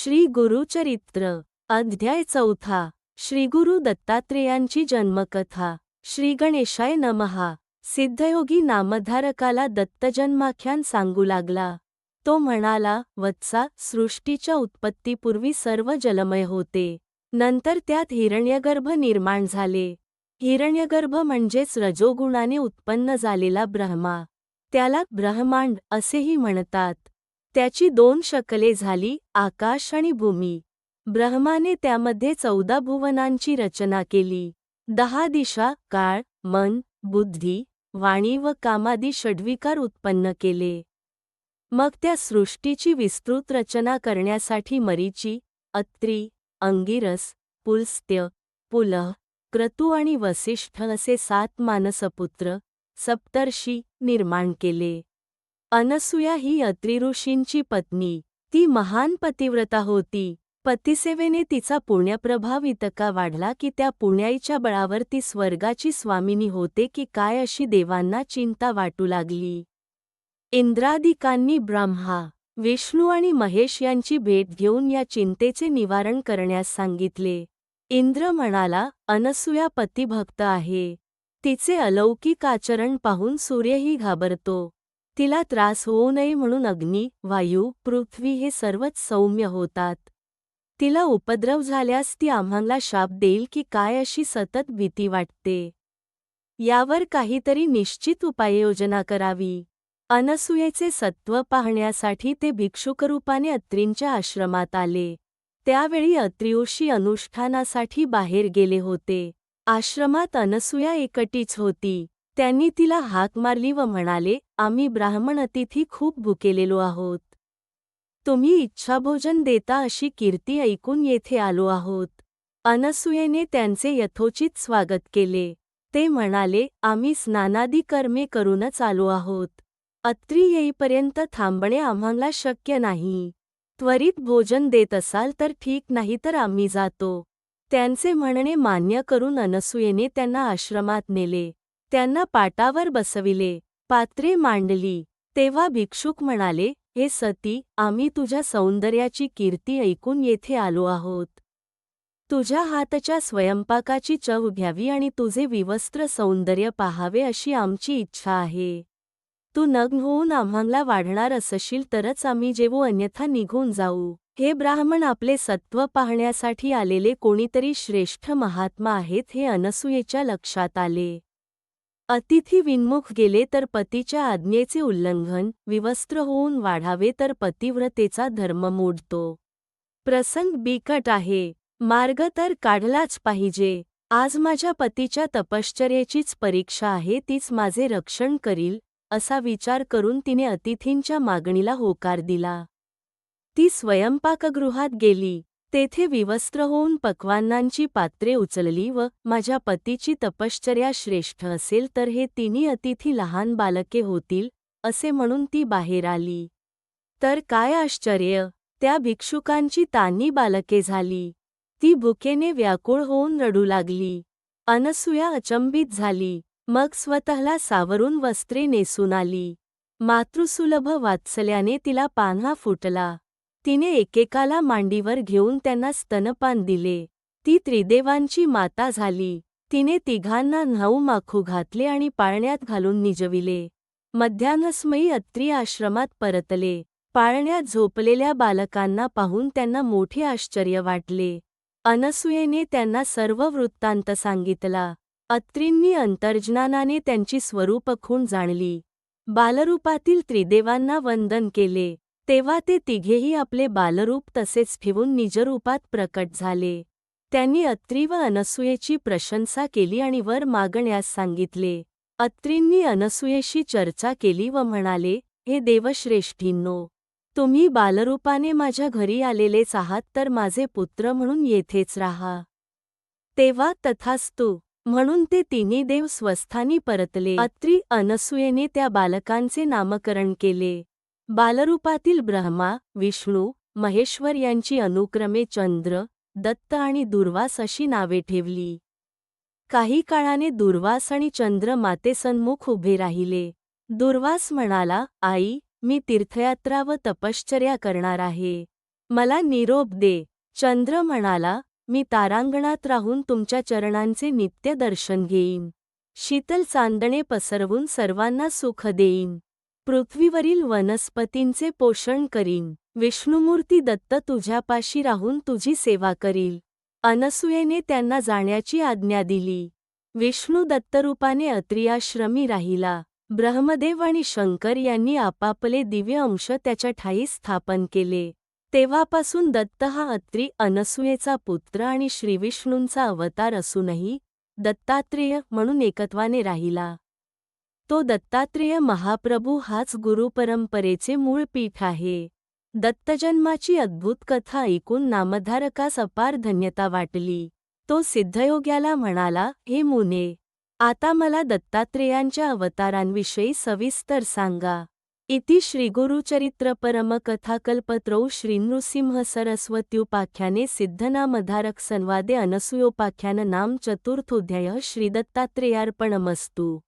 श्री गुरुचरित्र अध्याय चौथा श्रीगुरु दत्तात्रेयांची जन्मकथा श्री गणेशाय नमहा. सिद्धयोगी नामधारकाला दत्तजन्माख्यान सांगू लागला. तो म्हणाला वत्सा सृष्टीच्या उत्पत्तीपूर्वी सर्व जलमय होते. नंतर त्यात हिरण्यगर्भ निर्माण झाले. हिरण्यगर्भ म्हणजेच रजोगुणाने उत्पन्न झालेला ब्रह्मा. त्याला ब्रह्मांड असेही म्हणतात. त्याची दोन शकले झाली आकाश आणि भूमी. ब्रह्माने त्यामध्ये चौदा भुवनांची रचना केली. दहा दिशा काळ मन बुद्धी वाणी व कामादी षड्विकार उत्पन्न केले. मग त्या सृष्टीची विस्तृत रचना करण्यासाठी मरीची अत्री अंगिरस पुलस्त्य पुलह क्रतू आणि वसिष्ठ असे सात मानसपुत्र सप्तर्षी निर्माण केले. अनसूया ही अत्रिऋषींची पत्नी. ती महान पतिव्रता होती. पतिसेवेने तिचा पुण्यप्रभाव इतका वाढला की त्या पुण्याईच्या बळावर ती स्वर्गाची स्वामिनी होते की काय अशी देवांना चिंता वाटू लागली. इंद्रादिकांनी ब्रह्मा विष्णू आणि महेश यांची भेट घेऊन या चिंतेचे निवारण करण्यास सांगितले. इंद्र म्हणाला अनसूया पतिभक्त आहे. तिचे अलौकिक आचरण पाहून सूर्यही घाबरतो. तिला त्रास होऊ नये म्हणून अग्नी वायू पृथ्वी हे सर्वच सौम्य होतात. तिला उपद्रव झाल्यास ती आम्हाला शाप देईल की काय अशी सतत भीती वाटते. यावर काहीतरी निश्चित उपाययोजना करावी. अनसूयेचे सत्व पाहण्यासाठी ते भिक्षुकरूपाने अत्रींच्या आश्रमात आले. त्यावेळी अत्रियोशी अनुष्ठानासाठी बाहेर गेले होते. आश्रमात अनसूया एकटीच होती. त्यांनी तिला हाक मारली व म्हणाले आम्ही ब्राह्मण अतिथी खूप भुकेलेलो आहोत. तुम्ही इच्छाभोजन देता अशी कीर्ती ऐकून येथे आलो आहोत. अनसूयेने त्यांचे यथोचित स्वागत केले. ते म्हणाले आम्ही स्नानादी कर्मे करूनच आलो आहोत. अत्री येईपर्यंत थांबणे आम्हाला शक्य नाही. त्वरित भोजन देत असाल तर ठीक नाही तर आम्ही जातो. त्यांचे म्हणणे मान्य करून अनसूयेने त्यांना आश्रमात नेले. त्यांना पाटावर बसविले. पात्रे मांडली. तेव्हा भिक्षुक म्हणाले हे सती आम्ही तुझ्या सौंदर्याची कीर्ती ऐकून येथे आलो आहोत. तुझ्या हातच्या स्वयंपाकाची चव घ्यावी आणि तुझे विवस्त्र सौंदर्य पाहावे अशी आमची इच्छा आहे. तू नग्न होऊन आम्हाला वाढणार असशील तरच आम्ही जेवू अन्यथा निघून जाऊ हे ब्राह्मण आपले सत्व पाहण्यासाठी आलेले कोणीतरी श्रेष्ठ महात्मा आहेत हे अनसूयेच्या लक्षात आले. अतिथी विन्मुख गेले तर पतीच्या आज्ञेचे उल्लंघन विवस्त्र होऊन वाढावे तर पतिव्रतेचा धर्म मोडतो. प्रसंग बिकट आहे. मार्ग तर काढलाच पाहिजे. आज माझ्या पतीच्या तपश्चर्येचीच परीक्षा आहे तीच माझे रक्षण करील असा विचार करून तिने अतिथींच्या मागणीला होकार दिला. ती स्वयंपाकगृहात गेली. तेथे विवस्त्र होऊन पक्वान्नांची पात्रे उचलली व माझ्या पतीची तपश्चर्या श्रेष्ठ असेल तर हे तिन्ही अतिथी लहान बालके होतील असे म्हणून ती बाहेर आली. तर काय आश्चर्य त्या भिक्षुकांची तान्ही बालके झाली. ती भुकेने व्याकुळ होऊन रडू लागली. अनसूया अचंबित झाली. मग स्वतःला सावरून वस्त्रे नेसून आली. मातृसुलभ वात्सल्याने तिला पान्हा फुटला. तिने एकेकाला मांडीवर घेऊन त्यांना स्तनपान दिले. ती त्रिदेवांची माता झाली. तिने तिघांना न्हाऊ माखू घातले आणि पाळण्यात घालून निजविले. मध्यान्हस्मयी अत्री आश्रमात परतले. पाळण्यात झोपलेल्या बालकांना पाहून त्यांना मोठे आश्चर्य वाटले. अनसूयेने त्यांना सर्व वृत्तांत सांगितला. अत्रींनी अंतर्ज्ञानाने त्यांची स्वरूप खूण जाणली. बालरूपातील त्रिदेवांना वंदन केले. तेव्हा ते तिघेही आपले बालरूप तसेच फिवून निजरूपात प्रकट झाले. त्यांनी अत्री व अनसूयेची प्रशंसा केली आणि वर मागण्यास सांगितले. अत्रींनी अनसूयेशी चर्चा केली व म्हणाले हे देवश्रेष्ठींनो तुम्ही बालरूपाने माझ्या घरी आलेलेच आहात तर माझे पुत्र म्हणून येथेच राहा. तेव्हा तथास्तु म्हणून ते तिन्ही देव स्वस्थानी परतले. अत्री अनसूयेने त्या बालकांचे नामकरण केले. बालरूपातील ब्रह्मा विष्णू महेश्वर यांची अनुक्रमे चंद्र दत्त आणि दुर्वास अशी नावे ठेवली. काही काळाने दुर्वास आणि चंद्र मातेसन्मुख उभे राहिले. दुर्वास म्हणाला आई मी तीर्थयात्रा व तपश्चर्या करणार आहे. मला निरोप दे. चंद्र म्हणाला मी तारांगणात राहून तुमच्या चरणांचे नित्य दर्शन घेईन. शीतल चांदणे पसरवून सर्वांना सुख देईन. पृथ्वीवरील वनस्पतींचे पोषण करीन. विष्णुमूर्ती दत्त तुझ्यापाशी राहून तुझी सेवा करील. अनसूयेने त्यांना जाण्याची आज्ञा दिली. विष्णू दत्तरूपाने अत्रियाश्रमी राहिला. ब्रह्मदेव आणि शंकर यांनी आपापले दिव्य अंश त्याच्या ठाई स्थापन केले. तेव्हापासून दत्त हा अत्री अनसूयेचा पुत्र आणि श्रीविष्णूंचा अवतार असूनही दत्तात्रेय म्हणून एकत्वाने राहिला. तो दत्तात्रेय महाप्रभू हाच गुरुपरंपरेचे मूळ पीठ आहे. दत्तजन्माची अद्भुत कथा ऐकून नामधारकास अपार धन्यता वाटली. तो सिद्धयोग्याला म्हणाला हे मुने आता मला दत्तात्रेयांच्या अवतारांविषयी सविस्तर सांगा. इति श्रीगुरुचरित्र परमकथाकल्पत्रौ श्रीनृसिंह सरस्वत्युपाख्याने सिद्धनामधारक संवादे अनसूयोपाख्यान नाम चतुर्थोध्याय श्रीदत्तात्रेयार्पणमस्तू.